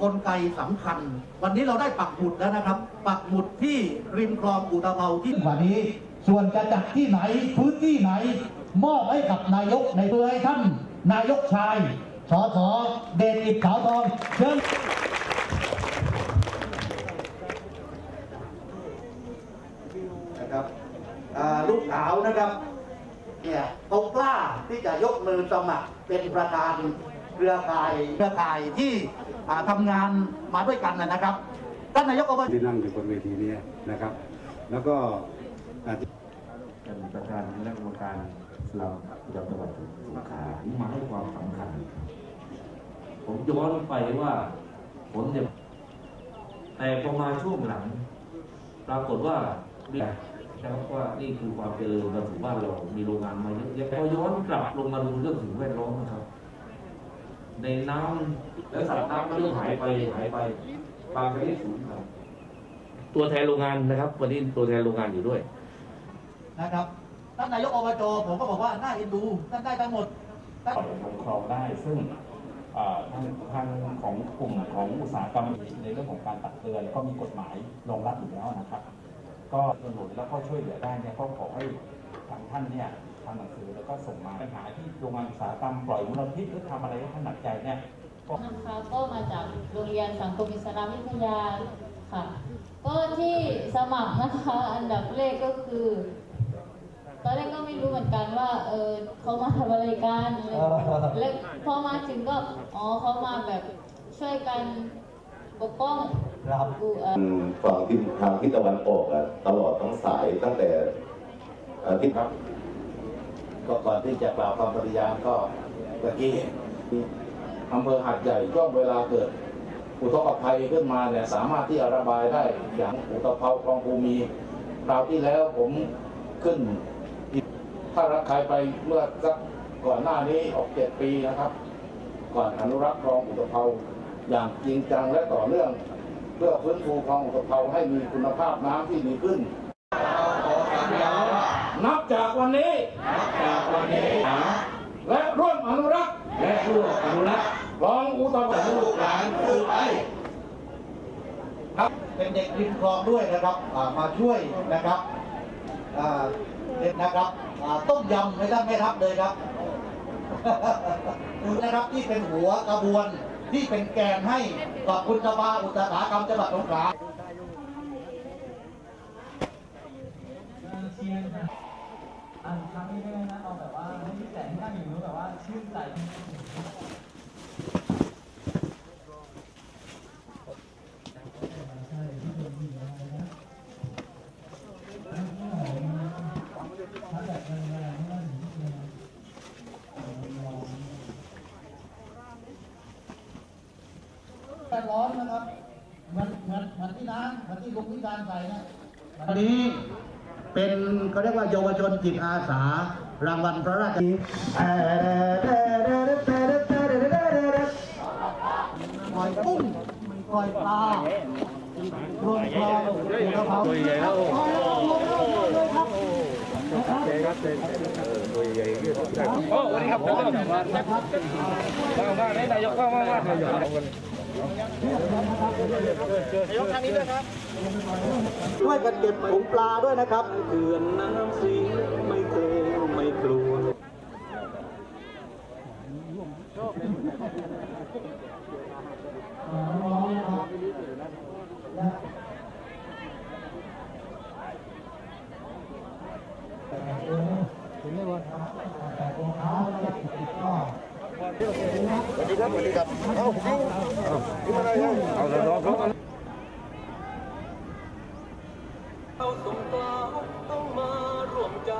กลไกสำคัญ วันนี้เราได้ปักหมุดแล้วนะครับ ปักหมุดที่ริมคลองอุตภเปาที่กว่านี้ ส่วนจะจัดที่ไหนพื้นที่ไหน มอบให้กับนายกในเพื่อให้ท่าน นายกชายสสเดชอิดขาวทองเชิญนะครับอ่าลูกสาวนะครับเนี่ยเขากล้าที่จะยกมือสมัครเป็นประธาน เครือข่ายเครือข่ายที่อ่าทำงานมาด้วยกันนะนะครับท่านนายกอบจที่นั่งอยู่บนเวทีนี้นะครับ แล้วก็อาจจะเป็นประธานคณะกรรมการเราจังหวัดสงขลาที่มาให้ความสำคัญ ผมย้อนไปว่าผลเนี่ยแต่พอมาช่วงหลัง ปรากฏว่าเนี่ยนะครับว่านี่คือความเจริญเราถือบ้านเรา มีโรงงานมาเยอะแยะพอย้อนกลับลงมาดูเรื่องสิ่งแวดล้อมนะครับ ในน้ำและสัตว์น้ำก็เริ่มหายไปหายไป บางชนิดสูญพันธุ์ตัวแทนโรงงานนะครับ วันนี้ตัวแทนโรงงานอยู่ด้วย นะครับท่านนายกอบจผมก็บอกว่าน่าเอ็นดูท่านได้ทั้งหมดท่านปกครองได้ซึ่งเอ่อทางทางของกลุ่มของอุตสาหกรรมในเรื่องของการตักเตือนก็มีกฎหมายรองรับอยู่แล้วนะครับ ก็สนับสนุนแล้วก็ช่วยเหลือได้เนี่ยก็ขอให้ทางท่านเนี่ย ทำหนังสือแล้วก็ส่งมาปัญหาที่โรงงานอุตสาหกรรมปล่อยมลพิษหรือทำอะไรให้ท่านหนักใจเนี่ยก็นะคะก็มาจากโรงเรียนสังคมอิสลามวิทยาค่ะ ก็ที่สมัครนะคะ อันดับแรกก็คือ ตอนแรกก็ไม่รู้เหมือนกันว่า เออเขามาทำอะไรกันอะไรแล้วพอมาถึงก็อ๋อเขามาแบบช่วยกันปกป้องครับกูเอ่อฝั่งทิศทางทิศตะวันออกอะตลอดทั้งสายตั้งแต่เอ่อทิศครับ ก็ก่อนที่จะกล่าวคำปฏิญาณก็ตะกี้อำเภอหาดใหญ่ช่วงเวลาเกิด อุทกภัยขึ้นมาเนี่ยสามารถที่จะระบายได้อย่างอุตภเปาคลองภูมีคราวที่แล้วผมขึ้น ถ้ารักใครไปเมื่อสักก่อนหน้านี้ออกเจ็ดปีนะครับ ก่อนอนุรักษ์คลองอุตภเปาอย่างจริงจังและต่อเนื่อง เพื่อฟื้นฟูคลองอุตภเปาให้มีคุณภาพน้ำที่ดีขึ้น นับจากวันนี้จากวันนี้และร่วมอนุรักษ์และร่วมอนุรักษ์คลองอุตภเปาลูกหลานสืบไปครับเป็นเด็กริมคลองด้วยนะครับอ่ามาช่วยนะครับอ่าเด็กนะครับอ่าต้มยำให้ท่านแม่ทัพเลยครับนะครับที่เป็นหัวกระบวนที่เป็นแกนให้กับคุณสภาอุตสาหกรรมจังหวัดสงขลา อ่านครั้งนี้ได้ไหมนะเอาแบบว่าให้พี่แสงที่นั่งอยู่นู้นแบบว่าชื่นใจแปดร้อยนะครับเหมันเหมันเหมันที่น้ำเหมันที่ลุงพิการใส่นะวันนี้ เป็นเขาเรียกว่าเยาวชนจิตอาสารางวัลพระราชปล่อยกุ้งปล่อยปลารวมคลองอุตภเปาตัวใหญ่แล้วรวมแล้วรวมเลย ครับช่วยกันเก็บถุงปลาด้วยนะครับเตือนน้ำสีไม่เกรงไม่กลัว ครับสเอ้ต่อรเาสองราต้องมาร่วมใจ